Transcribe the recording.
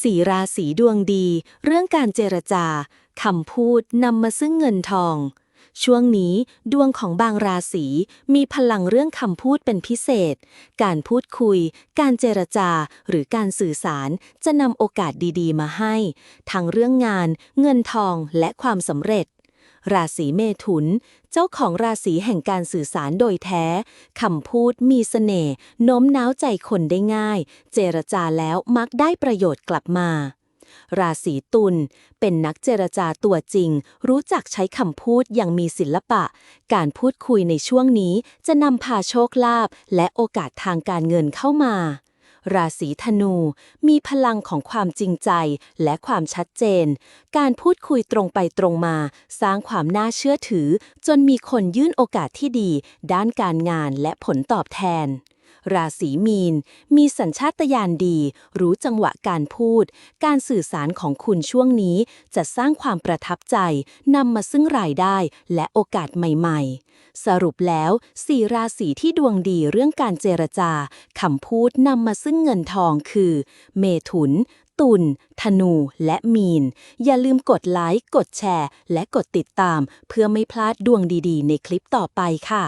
สีราศีดวงดี เรื่องการเจรจาคำพูดนำมาซึ่งเงินทอง ช่วงนี้ดวงของบางราศีมีพลังเรื่องคำพูดเป็นพิเศษ การพูดคุย การเจรจา หรือการสื่อสารจะนำโอกาสดีๆ มาให้ ทั้งเรื่องงาน เงินทองและความสำเร็จ ราศีเมถุน เจ้าของราศีแห่งการสื่อสารโดยแท้ คำพูดมีเสน่ห์โน้มน้าวใจคนได้ง่าย เจรจาแล้วมักได้ประโยชน์กลับมาราศีตุลเป็นนักเจรจาตัวจริง รู้จักใช้คำพูดอย่างมีศิลปะ การพูดคุยในช่วงนี้จะนำพาโชคลาภและโอกาสทางการเงินเข้ามา ราศีธนู มีพลังของความจริงใจและความชัดเจน การพูดคุยตรงไปตรงมา สร้างความน่าเชื่อถือ จนมีคนยื่นโอกาสที่ดี ด้านการงานและผลตอบแทน ราศีมีน มีสัญชาตญาณดี รู้จังหวะการพูด การสื่อสารของคุณช่วงนี้ จะสร้างความประทับใจนำมาซึ่งรายได้และโอกาสใหม่ ๆ สรุปแล้วสี่ราศีที่ดวงดีเรื่องการเจรจาคำพูดนำมาซึ่งเงินทองคือ เมถุนตุลธนู และมีน อย่าลืมกดไลค์ กดแชร์ และกดติดตาม เพื่อไม่พลาดดวงดีๆ ในคลิปต่อไปค่ะ